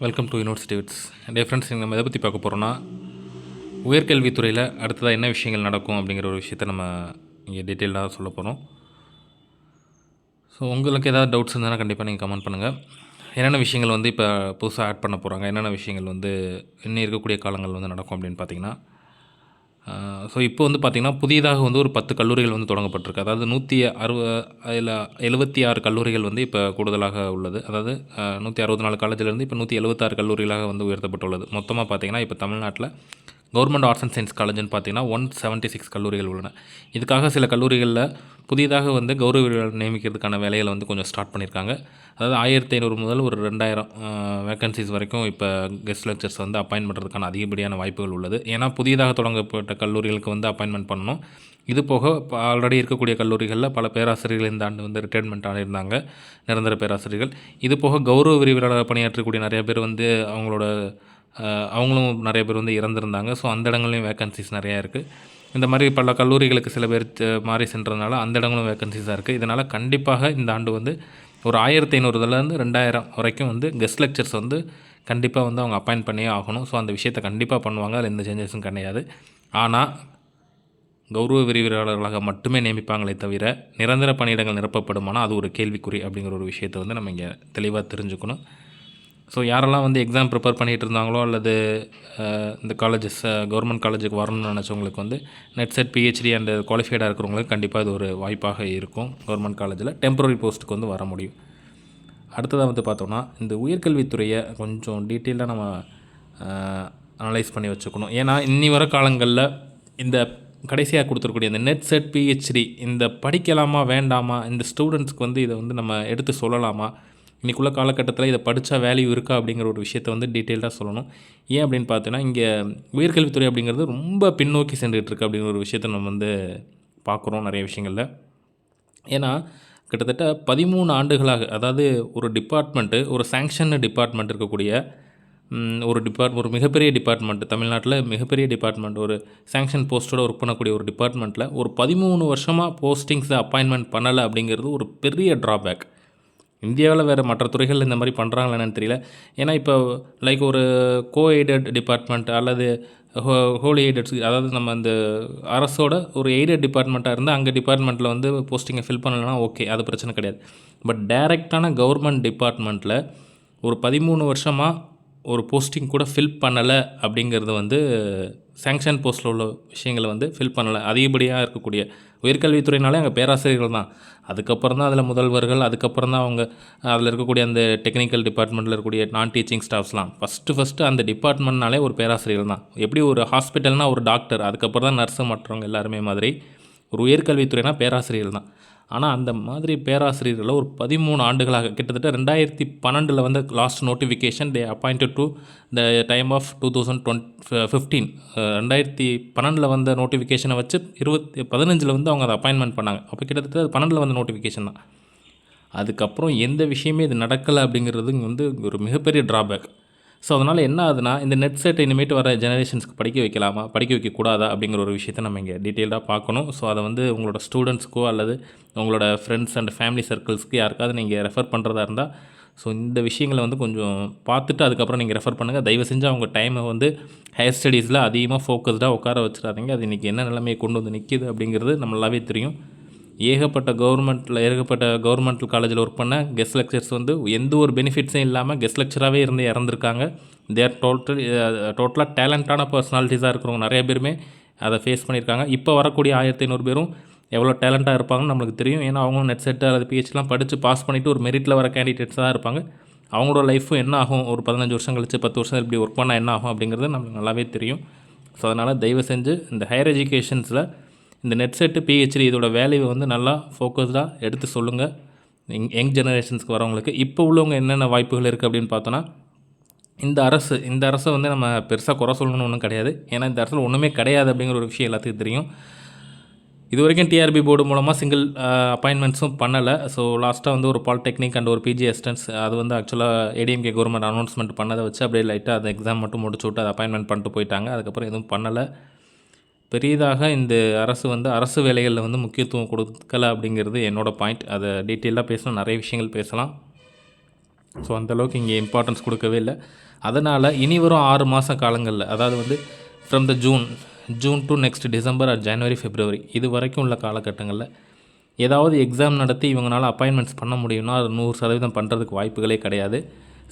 Welcome to university Wits day friends நம்ம எதை பற்றி பார்க்க போகிறோன்னா உயர்கல்வித்துறையில் அடுத்ததாக என்ன விஷயங்கள் நடக்கும் அப்படிங்கிற ஒரு விஷயத்த நம்ம இங்கே டீட்டெயிலாக சொல்ல போகிறோம் ஸோ உங்களுக்கு ஏதாவது டவுட்ஸ் இருந்தால் கண்டிப்பாக நீங்கள் கமெண்ட் பண்ணுங்கள் என்னென்ன விஷயங்கள் வந்து இப்போ புதுசாக ஆட் பண்ண போகிறாங்க என்னென்ன விஷயங்கள் வந்து இன்னும் இருக்கக்கூடிய காலங்கள் வந்து நடக்கும் அப்படின்னு பார்த்தீங்கன்னா ஸோ இப்போ வந்து பார்த்திங்கன்னா புதியதாக வந்து ஒரு பத்து கல்லூரிகள் வந்து தொடங்கப்பட்டிருக்கு. அதாவது நூற்றி அறுபது இல்லை எழுபத்தி ஆறு கல்லூரிகள் வந்து இப்போ கூடுதலாக உள்ளது. அதாவது நூற்றி அறுபத்தி நாலு காலேஜிலேருந்து இப்போ நூற்றி எழுபத்தாறு கல்லூரிகளாக வந்து உயர்த்தப்பட்டுள்ளது. மொத்தமாக பார்த்திங்கன்னா இப்போ தமிழ்நாட்டில் கவர்மெண்ட் ஆர்ட்ஸ் அண்ட் சயின்ஸ் காலேஜ்னு பார்த்தீங்கன்னா ஒன் செவன்ட்டி சிக்ஸ் கல்லூரிகள் உள்ளன. இதுக்காக சில கல்லூரிகளில் புதிதாக வந்து கௌரவ நியமிக்கிறதுக்கான வேலைகளை வந்து கொஞ்சம் ஸ்டார்ட் பண்ணியிருக்காங்க அதாவது ஆயிரத்தி ஐநூறு முதல் ஒரு ரெண்டாயிரம் வேக்கன்சிஸ் வரைக்கும் இப்போ கெஸ்ட் லெக்சர்ஸ் வந்து அப்பாயின் பண்ணுறதுக்கான அதிகப்படியான வாய்ப்புகள் உள்ளது. ஏன்னா புதிதாக தொடங்கப்பட்ட கல்லூரிகளுக்கு வந்து அப்பாயின்மெண்ட் பண்ணணும். இது போக ஆல்ரெடி இருக்கக்கூடிய கல்லூரிகளில் பல பேராசிரியர்கள் இந்த ஆண்டு வந்து ரிட்டைர்மெண்ட் ஆகியிருந்தாங்க நிரந்தர பேராசிரியர்கள். இது போக கௌரவ விரிவுரையாளர் பணியாற்றக்கூடிய நிறைய பேர் வந்து அவங்களோட அவங்களும் நிறைய பேர் வந்து இறந்துருந்தாங்க. ஸோ அந்த இடங்கள்லையும் வேக்கன்சிஸ் நிறையா இருக்குது இந்த மாதிரி பல கல்லூரிகளுக்கு சில பேர் மாறி சென்றதுனால அந்த இடங்களும் வேக்கன்சிஸாக இருக்குது இதனால் கண்டிப்பாக இந்த ஆண்டு வந்து ஒரு ஆயிரத்தி ஐநூறுலேருந்து ரெண்டாயிரம் வரைக்கும் வந்து கெஸ்ட் லெக்சர்ஸ் வந்து கண்டிப்பாக வந்து அவங்க அப்பாயின்ட் பண்ணியே ஆகணும். ஸோ அந்த விஷயத்தை கண்டிப்பாக பண்ணுவாங்க. அதில் எந்த சேஞ்சஸும் கிடையாது. ஆனால் கௌரவ விரிவுரையாளர்களாக மட்டுமே நியமிப்பாங்களே தவிர நிரந்தர பணியிடங்கள் நிரப்பப்படுமானால் அது ஒரு கேள்விக்குறி அப்படிங்கிற ஒரு விஷயத்தை வந்து நம்ம இங்கே தெளிவாக தெரிஞ்சுக்கணும். ஸோ யாரெல்லாம் வந்து எக்ஸாம் ப்ரிப்பேர் பண்ணிகிட்டு இருந்தாங்களோ அல்லது இந்த காலேஜஸ் கவர்மெண்ட் காலேஜுக்கு வரணும்னு நினச்சவங்களுக்கு வந்து நெட் செட் பிஹெச்டி அண்ட் குவாலிஃபைடாக இருக்கிறவங்களுக்கு கண்டிப்பாக இது ஒரு வாய்ப்பாக இருக்கும். கவர்மெண்ட் காலேஜில் டெம்பரரி போஸ்ட்டுக்கு வந்து வர முடியும். அடுத்ததாக வந்து பார்த்தோம்னா இந்த உயர்கல்வித்துறையை கொஞ்சம் டீட்டெயிலாக நம்ம அனலைஸ் பண்ணி வச்சுக்கணும். ஏன்னா இன்னி வர காலங்களில் இந்த கடைசியாக கொடுத்துருக்கூடிய இந்த நெட் செட் பிஹெச்டி இந்த படிக்கலாமா வேண்டாமா இந்த ஸ்டூடெண்ட்ஸ்க்கு வந்து இதை வந்து நம்ம எடுத்து சொல்லலாமா இன்றைக்குள்ள காலகட்டத்தில் இதை படித்தா வேல்யூ இருக்கா அப்படிங்கிற ஒரு விஷயத்தை வந்து டீட்டெயிலாக சொல்லணும். ஏன் அப்படின்னு பார்த்தீங்கன்னா இங்கே உயர்கல்வித்துறை அப்படிங்கிறது ரொம்ப பின்னோக்கி சென்றுட்டு இருக்கு அப்படிங்கிற ஒரு விஷயத்தை நம்ம வந்து பார்க்குறோம் நிறைய விஷயங்களில். ஏன்னா கிட்டத்தட்ட பதிமூணு ஆண்டுகளாக அதாவது ஒரு டிபார்ட்மெண்ட்டு ஒரு சேங்ஷன் டிபார்ட்மெண்ட் இருக்கக்கூடிய ஒரு டிபார்ட் ஒரு மிகப்பெரிய டிபார்ட்மெண்ட் தமிழ்நாட்டில் மிகப்பெரிய டிபார்ட்மெண்ட் ஒரு சேங்ஷன் போஸ்ட்டோட ஒர்க் பண்ணக்கூடிய ஒரு டிபார்ட்மெண்ட்டில் ஒரு பதிமூணு வருஷமாக போஸ்டிங்ஸை அப்பாயின்மெண்ட் பண்ணலை அப்படிங்கிறது ஒரு பெரிய ட்ராபேக் இந்தியாவில் வேறு மற்ற துறைகள் இந்த மாதிரி பண்ணுறாங்களா என்னன்னு தெரியல. ஏன்னா இப்போ லைக் ஒரு கோ எய்டட் டிபார்ட்மெண்ட் அல்லது ஹோ ஹோலி எய்டட்ஸ் அதாவது நம்ம இந்த அரசோட ஒரு எய்டட் டிபார்ட்மெண்ட்டாக இருந்தால் அங்கே டிபார்ட்மெண்ட்டில் வந்து போஸ்டிங்கை ஃபில் பண்ணலைன்னா ஓகே அது பிரச்சனை கிடையாது. பட் டைரெக்டான கவர்மெண்ட் டிபார்ட்மெண்ட்டில் ஒரு பதிமூணு வருஷமாக ஒரு போஸ்டிங் கூட ஃபில் பண்ணலை அப்படிங்கிறது வந்து சேங்ஷன் போஸ்ட்டில் உள்ள விஷயங்களை வந்து ஃபில் பண்ணலை. அதிகப்படியாக இருக்கக்கூடிய உயர்கல்வித்துறையினாலே அங்கே பேராசிரியர்கள் தான். அதுக்கப்புறம் தான் அதில் முதல்வர்கள் அதுக்கப்புறம் தான் அவங்க அதில் இருக்கக்கூடிய அந்த டெக்னிக்கல் டிபார்ட்மெண்ட்டில் இருக்கக்கூடிய நான் டீச்சிங் ஸ்டாஃப்ஸ்லாம் ஃபஸ்ட்டு ஃபஸ்ட்டு அந்த டிபார்ட்மெண்ட்னாலே ஒரு பேராசிரியர்கள் தான். எப்படி ஒரு ஹாஸ்பிட்டல்னால் ஒரு டாக்டர் அதுக்கப்புறம் தான் நர்ஸு மற்றவங்க எல்லாருமே மாதிரி ஒரு உயர்கல்வித்துறைனா பேராசிரியர்கள் தான். ஆனால் அந்த மாதிரி பேராசிரியர்களை ஒரு பதிமூணு ஆண்டுகளாக கிட்டத்தட்ட ரெண்டாயிரத்தி பன்னெண்டில் வந்து last notification they appointed to the time of two thousand twenty fifteen ரெண்டாயிரத்தி பன்னெண்டில் வந்த நோட்டிஃபிகேஷனை வச்சு இருபத்தி பதினஞ்சில் வந்து அவங்க அதை அப்பாயின்மெண்ட் பண்ணாங்க. அப்போ கிட்டத்தட்ட அது பன்னெண்டில் வந்த நோட்டிஃபிகேஷன் தான். அதுக்கப்புறம் எந்த விஷயமே இது நடக்கலை அப்படிங்கிறது வந்து ஒரு மிகப்பெரிய ட்ராபேக் ஸோ அதனால் என்ன ஆகுதுன்னா இந்த நெட் செட் இனிமேட்டு வர ஜெனரேஷன்ஸ்க்கு படிக்க வைக்கலாமா? படிக்க வைக்கக்கூடாதா? அப்படிங்கிற ஒரு விஷயத்தை நம்ம இங்கே டீட்டெயிலாக பார்க்கணும். ஸோ அதை வந்து உங்களோட ஸ்டூடெண்ட்ஸ்க்கோ அல்லது உங்களோட ஃப்ரெண்ட்ஸ் அண்ட் ஃபேமிலி சர்க்கிள்ஸ்க்கு யாருக்காவது நீங்கள் ரெஃபர் பண்ணுறதா இருந்தால் ஸோ இந்த விஷயங்களை வந்து கொஞ்சம் பார்த்துட்டு அதுக்கப்புறம் நீங்கள் ரெஃபர் பண்ணுங்கள் தயவு செஞ்சு அவங்க டைமை வந்து ஹையர் ஸ்டடீஸில் அதிகமாக ஃபோக்கஸ்டாக உட்கார வச்சிடாதீங்க. அது இன்றைக்கி என்ன நிலைமையை கொண்டு வந்து நிற்கிது அப்படிங்கிறது நம்ம நல்லாவே தெரியும். ஏகப்பட்ட கவர்மெண்ட்டில் ஏகப்பட்ட கவர்மெண்ட் காலேஜில் ஒர்க் பண்ண கெஸ்ட் லெக்சர்ஸ் வந்து எந்த ஒரு பெனிஃபிட்ஸும் இல்லாமல் கெஸ்ட் லெக்சராகவே இருந்து இறந்துருக்காங்க. தேர் டோட்டல் டோட்டலாக டேலண்டான பர்சனாலிட்டிஸாக இருக்கிறவங்க நிறைய பேருமே அதை ஃபேஸ் பண்ணியிருக்காங்க. இப்போ வரக்கூடிய ஆயிரத்தி ஐநூறு பேரும் எவ்வளோ டேலண்ட்டாக இருப்பாங்கன்னு நம்மளுக்கு தெரியும். ஏன்னா அவங்களும் நெட் செட்டு அல்லது பிஹெச்லாம் படித்து பாஸ் பண்ணிவிட்டு ஒரு மெரிட்டில் வர கேண்டிடேட்ஸ் தான் இருப்பாங்க. அவங்களோட லைஃப்பும் என்ன ஆகும்? ஒரு பதினஞ்சு வருஷம் கழிச்சு பத்து வருஷம் இப்படி ஒர்க் பண்ணால் என்ன ஆகும் அப்படிங்கிறது நம்மளுக்கு நல்லாவே தெரியும். ஸோ அதனால் தயவு செஞ்சு இந்த ஹையர் எஜுகேஷன்ஸில் இந்த நெட் செட்டு பிஹெச்டி இதோட வேல்யூவை வந்து நல்லா ஃபோக்கஸ்டாக எடுத்து சொல்லுங்கள் யங் யங் ஜெனரேஷன்ஸ்க்கு வரவங்களுக்கு. இப்போ உள்ளவங்க என்னென்ன வாய்ப்புகள் இருக்குது அப்படின்னு பார்த்தோன்னா இந்த அரசு இந்த அரசை வந்து நம்ம பெருசாக குறை சொல்லணும்னு ஒன்றும் கிடையாது. ஏன்னா இந்த அரசில் ஒன்றுமே கிடையாது அப்படிங்கிற ஒரு விஷயம் எல்லாத்துக்கும் தெரியும். இது வரைக்கும் டிஆர்பி போர்டு மூலமாக சிங்கிள் அப்பாயின்மெண்ட்ஸும் பண்ணலை. ஸோ லாஸ்ட்டாக வந்து ஒரு பாலிடெக்னிக் அண்ட் ஒரு பிஜி அசிஸ்டன்ஸ் அது வந்து ஆக்சுவலாக ஏடிஎம்கே கவர்மெண்ட் அனௌன்ஸ்மெண்ட் பண்ணதை வச்சு அப்படியே லைட்டாக அந்த எக்ஸாம் மட்டும் முடிச்சு விட்டு அதை அப்பாயின்மெண்ட் பண்ணிட்டு போயிட்டாங்க. அதுக்கப்புறம் எதுவும் பண்ணலை. பெரியதாக இந்த அரசு வந்து அரசு வேலைகளில் வந்து முக்கியத்துவம் கொடுக்கல அப்படிங்கிறது என்னோடய பாயிண்ட் அதை டீட்டெயிலாக பேசணும் நிறைய விஷயங்கள் பேசலாம். ஸோ அந்தளவுக்கு இங்கே இம்பார்ட்டன்ஸ் கொடுக்கவே இல்லை. அதனால் இனி வரும் ஆறு மாத காலங்களில் அதாவது வந்து from the June June to next December or January February இது வரைக்கும் உள்ள காலகட்டங்களில் ஏதாவது எக்ஸாம் நடத்தி இவங்களால் அப்பாயின்மெண்ட்ஸ் பண்ண முடியும்னா அது நூறு சதவீதம் பண்ணுறதுக்கு வாய்ப்புகளே கிடையாது.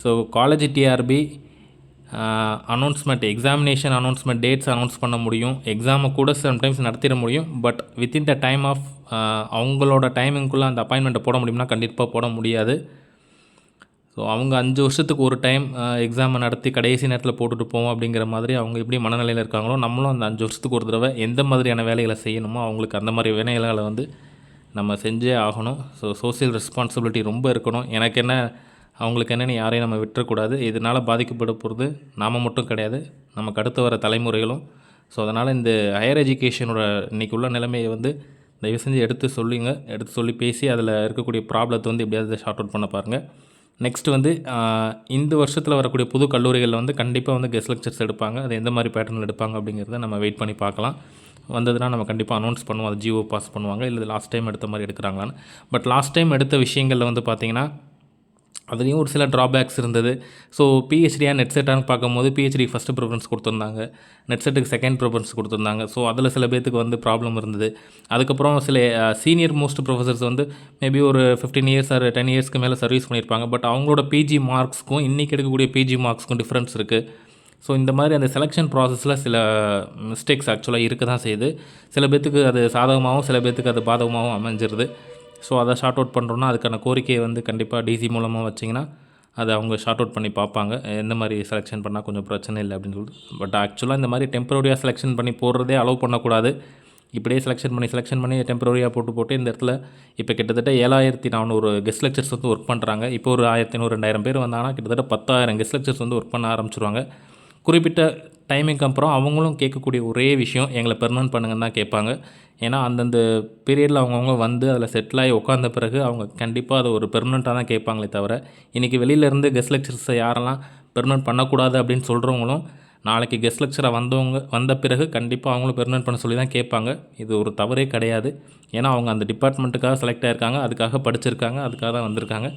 So college TRB announcement examination announcement dates announce பண்ண முடியும். எக்ஸாமை கூட சம்டைம்ஸ் நடத்திட முடியும். But within the time of அவங்களோட டைமிங்குள்ளே அந்த அப்பாயின்மெண்ட்டை போட முடியும்னா கண்டிப்பாக போட முடியாது. ஸோ அவங்க அஞ்சு வருஷத்துக்கு ஒரு டைம் எக்ஸாமை நடத்தி கடைசி நேரத்தில் போட்டுட்டு போவோம் அப்படிங்கிற மாதிரி அவங்க எப்படி மனநிலையில் இருக்காங்களோ நம்மளும் அந்த அஞ்சு வருஷத்துக்கு ஒரு தடவை எந்த மாதிரியான வேலைகளை செய்யணுமோ அவங்களுக்கு அந்த மாதிரி வேலைகளை வந்து நம்ம செஞ்சே ஆகணும். ஸோ சோஷியல் ரெஸ்பான்சிபிலிட்டி ரொம்ப இருக்கணும். எனக்கு என்ன அவங்களுக்கு என்னென்னு யாரையும் நம்ம விட்டுறக்கூடாது. இதனால் பாதிக்கப்பட போகிறது நாம் மட்டும் கிடையாது. நமக்கு அடுத்து வர தலைமுறைகளும். ஸோ அதனால் இந்த ஹையர் எஜுகேஷனோட இன்றைக்கி உள்ள நிலைமையை வந்து தயவு செஞ்சு எடுத்து சொல்லுங்க. எடுத்து சொல்லி பேசி அதில் இருக்கக்கூடிய ப்ராப்ளத்தை வந்து எப்படியாவது ஷார்ட் அவுட் பண்ண பாருங்கள் நெக்ஸ்ட் வந்து இந்த வருஷத்தில் வரக்கூடிய புது கல்லூரிகளில் வந்து கண்டிப்பாக வந்து கெஸ்ட் லெக்சர்ஸ் எடுப்பாங்க. அது எந்த மாதிரி பேட்டர்னில் எடுப்பாங்க அப்படிங்கிறத நம்ம வெயிட் பண்ணி பார்க்கலாம். வந்ததுன்னா நம்ம கண்டிப்பாக அனௌன்ஸ் பண்ணுவோம். அது ஜியோ பாஸ் பண்ணுவாங்க. இல்லை லாஸ்ட் டைம் எடுத்த மாதிரி எடுக்கிறாங்களான்னு. பட் லாஸ்ட் டைம் எடுத்த விஷயங்களில் வந்து பார்த்தீங்கன்னா அதுலேயும் ஒரு சில ட்ராபேக்ஸ் இருந்தது. ஸோ பிஹெச்டியாக நெட் செட்டான்னு பார்க்கும்போது பிஹெச்டி ஃபஸ்ட்டு ப்ரிஃபரன்ஸ் கொடுத்துருந்தாங்க. நெட் செட்டுக்கு செகண்ட் ப்ரிஃபரன்ஸ் கொடுத்துருந்தாங்க. ஸோ அதில் சில பேர்த்துக்கு வந்து ப்ராப்ளம் இருந்தது. அதுக்கப்புறம் சில சீனியர் மோஸ்ட் ப்ரொஃபசர்ஸ் வந்து மேபி ஒரு ஃபிஃப்டீன் இயர்ஸ் ஆர் டென் இயர்ஸ்க்கு மேலே சர்வீஸ் பண்ணியிருப்பாங்க. பட் அவங்களோட பிஜி மார்க்ஸ்க்கும் இன்றைக்கி எடுக்கக்கூடிய பிஜி மார்க்ஸ்க்கும் டிஃப்ரென்ஸ் இருக்குது ஸோ இந்த மாதிரி அந்த செலெக்ஷன் ப்ராசஸில் சில மிஸ்டேக்ஸ் ஆக்சுவலாக இருக்க தான் செய்யுது. சில பேர்த்துக்கு அது சாதகமாகவும் சில பேர்த்துக்கு அது பாதகமாகவும் அமைஞ்சிருது. ஸோ அதை ஷார்ட் அவுட் பண்ணுறோன்னா அதுக்கான கோரிக்கையை வந்து கண்டிப்பாக டிசி மூலமாக வச்சிங்கன்னா அதை அவங்க ஷார்ட் அவுட் பண்ணி பார்ப்பாங்க. எந்த மாதிரி செலெக்ஷன் பண்ணால் கொஞ்சம் பிரச்சனை இல்லை அப்படின்னு சொல்லிட்டு. பட் ஆக்சுவலாக இந்த மாதிரி டெம்பரரியாக செலெக்ஷன் பண்ணி போடுறதே அலோவ் பண்ணக்கூடாது. இப்படியே செலெக்ஷன் பண்ணி செலெக்ஷன் பண்ணி டெம்பரரியாக போட்டு போட்டு இந்த இடத்துல இப்போ கிட்டத்தட்ட ஏழாயிரத்தி நானூறு கெஸ்ட் லெக்சர்ஸ் வந்து ஒர்க் பண்ணுறாங்க இப்போ ஒரு ஆயிரத்தி ஐநூறு ரெண்டாயிரம் பேர் வந்தாங்கன்னா கிட்டத்தட்ட பத்தாயிரம் கெஸ்ட் லெக்சர்ஸ் வந்து ஒர்க் பண்ண ஆரம்பிச்சிருவாங்க. குறிப்பிட்ட டைமிங்க்கு அப்புறம் அவங்களும் கேட்கக்கூடிய ஒரே விஷயம் எங்களை பெர்மனன்ட் பண்ணுங்கன்னு தான் கேட்பாங்க. ஏன்னா அந்தந்த பீரியடில் அவங்கவுங்க வந்து அதில் செட்டில் ஆகி உட்காந்த பிறகு அவங்க கண்டிப்பாக அதை ஒரு பெர்மனெண்ட்டாக தான் கேட்பாங்களே தவிர இன்றைக்கி வெளியிலேருந்து கெஸ்ட் லெக்சர்ஸை யாரெல்லாம் பெர்மனெண்ட் பண்ணக்கூடாது அப்படின்னு சொல்கிறவங்களும் நாளைக்கு கெஸ்ட் லெக்சராக வந்தவங்க வந்த பிறகு கண்டிப்பாக அவங்களும் பெர்மனெண்ட் பண்ண சொல்லி தான் கேட்பாங்க. இது ஒரு தவறே கிடையாது. ஏன்னா அவங்க அந்த டிபார்ட்மெண்ட்டுக்காக செலக்ட் ஆகிருக்காங்க அதுக்காக படிச்சிருக்காங்க அதுக்காக தான் வந்திருக்காங்க.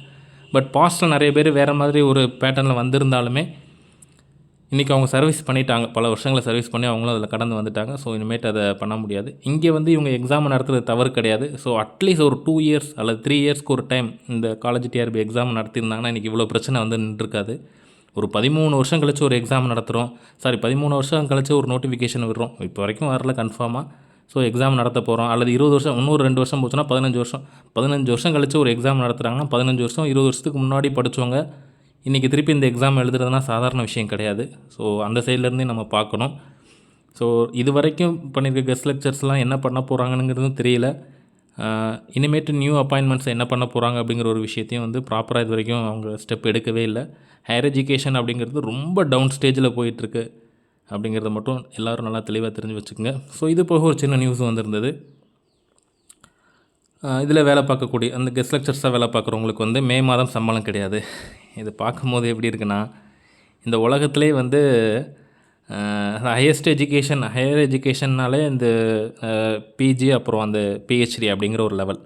பட் பாஸ்ட்டில் நிறைய பேர் வேறு மாதிரி ஒரு பேட்டர்னில் வந்திருந்தாலுமே இன்றைக்கி அவங்க சர்வீஸ் பண்ணிட்டாங்க. பல வருஷங்களை சர்வீஸ் பண்ணி அவங்களும் அதில் கடந்து வந்துட்டாங்க. ஸோ இனிமேட்டு அதை பண்ண முடியாது. இங்கே வந்து இவங்க எக்ஸாம் நடத்துறது தவறு கிடையாது. ஸோ அட்லீஸ்ட் ஒரு டூ இயர்ஸ் அல்லது த்ரீ இயர்ஸ்க்கு ஒரு டைம் இந்த காலேஜ் டிஆர்பி எக்ஸாம் நடத்தியிருந்தாங்கன்னா இன்றைக்கி இவ்வளோ பிரச்சனை வந்து நின்றுருக்காது. ஒரு பதிமூணு வருஷம் கழிச்சு ஒரு எக்ஸாம் நடத்துகிறோம் சாரி பதிமூணு வருஷம் கழிச்சு ஒரு நோட்டிஃபிகேஷன் விடுறோம். இப்போ வரைக்கும் வரல கன்ஃபார்மாக ஸோ எக்ஸாம் நடத்த போகிறோம் அல்லது இருபது வருஷம் இன்னொரு ரெண்டு வருஷம் போச்சுன்னா பதினஞ்சு வருஷம். பதினஞ்சு வருஷம் கழிச்சு ஒரு எக்ஸாம் நடத்துகிறாங்கன்னா பதினஞ்சு வருஷம் இருபது வருஷத்துக்கு முன்னாடி படித்தவங்க இன்றைக்கி திருப்பி இந்த எக்ஸாம் எழுதுறதுனா சாதாரண விஷயம் கிடையாது. ஸோ அந்த சைட்லேருந்தே நம்ம பார்க்கணும். ஸோ இது வரைக்கும் பண்ணியிருக்க கெஸ்ட் லெக்சர்ஸ்லாம் என்ன பண்ண போகிறாங்கங்கிறதும் தெரியல. இனிமேட்டு நியூ அப்பாயின்மெண்ட்ஸ் என்ன பண்ண போகிறாங்க அப்படிங்கிற ஒரு விஷயத்தையும் வந்து ப்ராப்பராக இது வரைக்கும் அவங்க ஸ்டெப் எடுக்கவே இல்லை. ஹையர் எஜுகேஷன் அப்படிங்கிறது ரொம்ப டவுன் ஸ்டேஜில் போயிட்டுருக்கு. அப்படிங்கிறத மட்டும் எல்லோரும் நல்லா தெளிவாக தெரிஞ்சு வச்சுக்கோங்க. ஸோ இது போக ஒரு சின்ன நியூஸ் வந்திருந்தது. இதில் வேலை பார்க்கக்கூடிய அந்த கெஸ்ட் லெக்சர்ஸாக வேலை பார்க்குறவங்களுக்கு வந்து மே மாதம் சம்பளம் கிடையாது. இது பார்க்கும்போது எப்படி இருக்குன்னா இந்த உலகத்திலே வந்து ஹையஸ்ட் எஜுகேஷன் ஹையர் எஜுகேஷன்னாலே இந்த பிஜி அப்புறம் அந்த பிஹெச்டி அப்படிங்கிற ஒரு லெவல்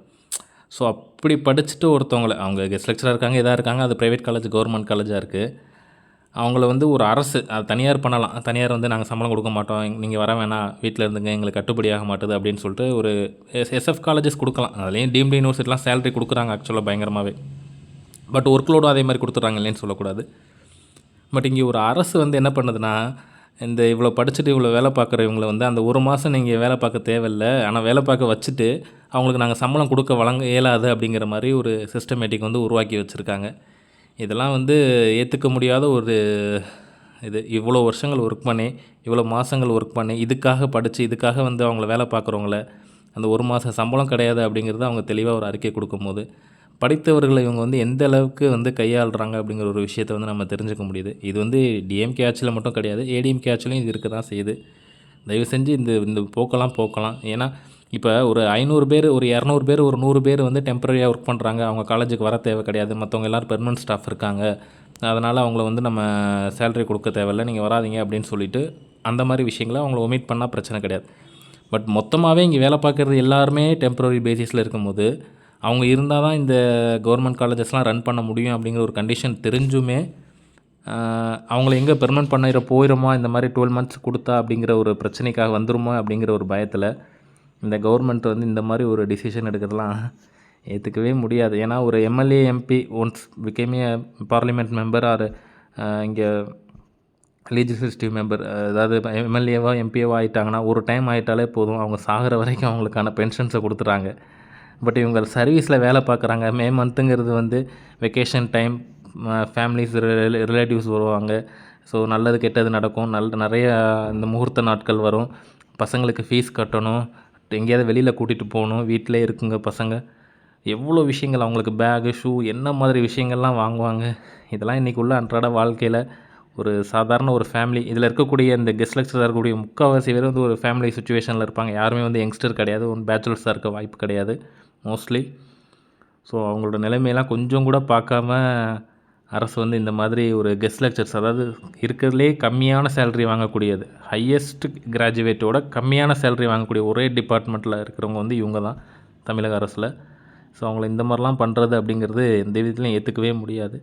ஸோ அப்படி படிச்சுட்டு ஒருத்தவங்கள அவங்க கெஸ்ட் லெக்சராக இருக்காங்க இதாக இருக்காங்க அது ப்ரைவேட் காலேஜ் கவர்மெண்ட் காலேஜாக இருக்குது அவங்கள வந்து ஒரு அரசு அது தனியார் பண்ணலாம். தனியார் வந்து நாங்கள் சம்பளம் கொடுக்க மாட்டோம். நீங்கள் வர வேணாம் வீட்டில் இருந்துங்க எங்களுக்கு கட்டுப்படியாக மாட்டுது அப்படின்னு சொல்லிட்டு ஒரு எஸ் எஸ்எஃப் காலேஜஸ் கொடுக்கலாம். அதுலேயும் டீம்டு யூனிவர்சிட்டிலாம் சேலரி கொடுக்குறாங்க ஆக்சுவலாக பயங்கரமாகவே பட் ஒர்க் லோடும் அதே மாதிரி கொடுத்துட்றாங்க இல்லைன்னு சொல்லக்கூடாது. பட் இங்கே ஒரு அரசு வந்து என்ன பண்ணுதுன்னா இந்த இவ்வளோ படிச்சுட்டு இவ்வளோ வேலை பார்க்குறவங்கள வந்து அந்த ஒரு மாதம் நீங்கள் வேலை பார்க்க தேவையில்ல. ஆனால் வேலை பார்க்க வச்சுட்டு அவங்களுக்கு நாங்கள் சம்பளம் கொடுக்க வழங்க இயலாது அப்படிங்கிற மாதிரி ஒரு சிஸ்டமேட்டிக் வந்து உருவாக்கி வச்சுருக்காங்க. இதெல்லாம் வந்து ஏற்றுக்க முடியாத ஒரு இது. இவ்வளோ வருஷங்கள் ஒர்க் பண்ணி இவ்வளோ மாதங்கள் ஒர்க் பண்ணி இதுக்காக படித்து இதுக்காக வந்து அவங்கள வேலை பார்க்குறவங்கள அந்த ஒரு மாதம் சம்பளம் கிடையாது அப்படிங்கிறத அவங்க தெளிவாக ஒரு அறிக்கை கொடுக்கும்போது படித்தவர்களை இவங்க வந்து எந்த அளவுக்கு வந்து கையாளுறாங்க அப்படிங்கிற ஒரு விஷயத்தை வந்து நம்ம தெரிஞ்சுக்க முடியுது. இது வந்து டிஎம்கே ஆட்சியில் மட்டும் கிடையாது ஏடிஎம்கே ஆட்சிலையும் இது இருக்க தான் செய்யுது. தயவு செஞ்சு இந்த இந்த போக்கெல்லாம் போக்கலாம். ஏன்னா இப்போ ஒரு ஐநூறு பேர் ஒரு இரநூறு பேர் ஒரு நூறு பேர் வந்து டெம்பரரியாக ஒர்க் பண்ணுறாங்க அவங்க காலேஜுக்கு வர தேவை கிடையாது. மற்றவங்க எல்லோரும் பெர்மனன்ட் ஸ்டாஃப் இருக்காங்க. அதனால் அவங்கள வந்து நம்ம சேலரி கொடுக்க தேவையில்ல. நீங்கள் வராதீங்க அப்படின்னு சொல்லிட்டு அந்த மாதிரி விஷயங்களை அவங்கள ஒமிட் பண்ணால் பிரச்சனை கிடையாது. பட் மொத்தமாகவே இங்கே வேலை பார்க்குறது எல்லாருமே டெம்பரரி பேசிஸில் இருக்கும்போது அவங்க இருந்தால் தான் இந்த கவர்மெண்ட் காலேஜஸ்லாம் ரன் பண்ண முடியும் அப்படிங்கிற ஒரு கண்டிஷன் தெரிஞ்சுமே அவங்கள எங்கே பெர்மனன்ட் பண்ணிட போயிடுமா? இந்த மாதிரி டுவெல் மந்த்ஸ் கொடுத்தா அப்படிங்கிற ஒரு பிரச்சனைக்காக வந்துருமா அப்படிங்கிற ஒரு பயத்தில் இந்த கவர்மெண்ட் வந்து இந்த மாதிரி ஒரு டிசிஷன் எடுக்கிறதுலாம் ஏற்றுக்கவே முடியாது. ஏன்னா ஒரு MLA MP once became parliament member or இங்கே லெஜிஸ்லேட்டிவ் மெம்பர் அதாவது எம்எல்ஏவா எம்பிஏவா ஆகிட்டாங்கன்னா ஒரு டைம் ஆகிட்டாலே போதும். அவங்க சாகிற வரைக்கும் அவங்களுக்கான பென்ஷன்ஸை கொடுத்துட்றாங்க பட் இவங்க சர்வீஸில் வேலை பார்க்குறாங்க. மே மந்த்துங்கிறது வந்து வெக்கேஷன் டைம் ஃபேமிலிஸ் ரிலேட்டிவ்ஸ் வருவாங்க. ஸோ நல்லது கெட்டது நடக்கும். நல்ல நிறைய இந்த முகூர்த்த நாட்கள் வரும். பசங்களுக்கு ஃபீஸ் கட்டணும். எங்கேயாவது வெளியில் கூட்டிகிட்டு போகணும் வீட்டிலே இருக்குங்க பசங்க. எவ்வளோ விஷயங்கள் அவங்களுக்கு பேகு ஷூ என்ன மாதிரி விஷயங்கள்லாம் வாங்குவாங்க? இதெல்லாம் இன்றைக்கி உள்ள அன்றாட வாழ்க்கையில் ஒரு சாதாரண ஒரு ஃபேமிலி இதில் இருக்கக்கூடிய இந்த கெஸ்ட் லெக்சராக இருக்கக்கூடிய முக்கால்வாசி பேர் வந்து ஒரு ஃபேமிலி சுச்சுவேஷனில் இருப்பாங்க. யாருமே வந்து யங்ஸ்டர் கிடையாது ஒன் பேச்சுலர்ஸாக இருக்க வாய்ப்பு கிடையாது மோஸ்ட்லி ஸோ அவங்களோட நிலைமையெல்லாம் கொஞ்சம் கூட பார்க்காம அரசு வந்து இந்த மாதிரி ஒரு கெஸ்ட் லெக்சர்ஸ் அதாவது இருக்கிறதுலே கம்மியான சேலரி வாங்கக்கூடியது. ஹையஸ்ட் கிராஜுவேட்டோட கம்மியான சேலரி வாங்கக்கூடிய ஒரே டிபார்ட்மெண்ட்டில் இருக்கிறவங்க வந்து இவங்க தான் தமிழக அரசில். ஸோ அவங்கள இந்த மாதிரிலாம் பண்ணுறது அப்படிங்கிறது எந்த விதத்துலையும் ஏற்றுக்கவே முடியாது.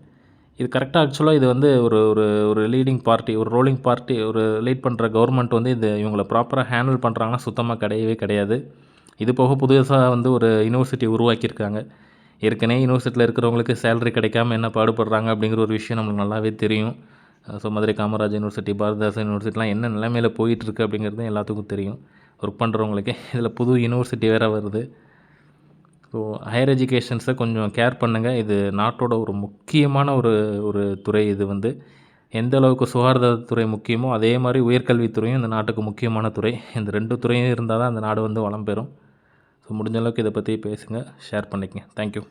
இது கரெக்டாக ஆக்சுவலாக இது வந்து ஒரு ஒரு ஒரு லீடிங் பார்ட்டி ஒரு ரோலிங் பார்ட்டி ஒரு லீட் பண்ணுற கவர்மெண்ட் வந்து இது இவங்களை ப்ராப்பராக ஹேண்டில் பண்ணுறாங்கன்னா சுத்தமாக கிடையவே கிடையாது. இது போக புதுசாக வந்து ஒரு யூனிவர்சிட்டி உருவாக்கியிருக்காங்க. ஏற்கனவே யூனிவர்சிட்டியில் இருக்கிறவங்களுக்கு சேலரி கிடைக்காம என்ன பாடுபடுறாங்க அப்படிங்கிற ஒரு விஷயம் நம்மளுக்கு நல்லாவே தெரியும். ஸோ மதுரை காமராஜ் யூனிவர்சிட்டி பாரதிதாசன் யூனிவர்சிட்டிலாம் என்ன நிலைமையில் போயிட்டுருக்கு அப்படிங்கிறது எல்லாத்துக்கும் தெரியும். ஒர்க் பண்ணுறவங்களுக்கு இதில் புது யூனிவர்சிட்டி வேறு வருது. ஸோ ஹையர் எஜுகேஷன்ஸை கொஞ்சம் கேர் பண்ணுங்கள் இது நாட்டோட ஒரு முக்கியமான ஒரு ஒரு துறை இது வந்து. எந்த அளவுக்கு சுகாதாரத்துறை முக்கியமோ அதே மாதிரி உயர்கல்வித்துறையும் இந்த நாட்டுக்கு முக்கியமான துறை. இந்த ரெண்டு துறையும் இருந்தால் தான் அந்த நாடு வந்து வளம் பெறும். ஸோ முடிஞ்ச அளவுக்கு இதை பற்றி பேசுங்க ஷேர் பண்ணிக்கங்க. தேங்க்யூ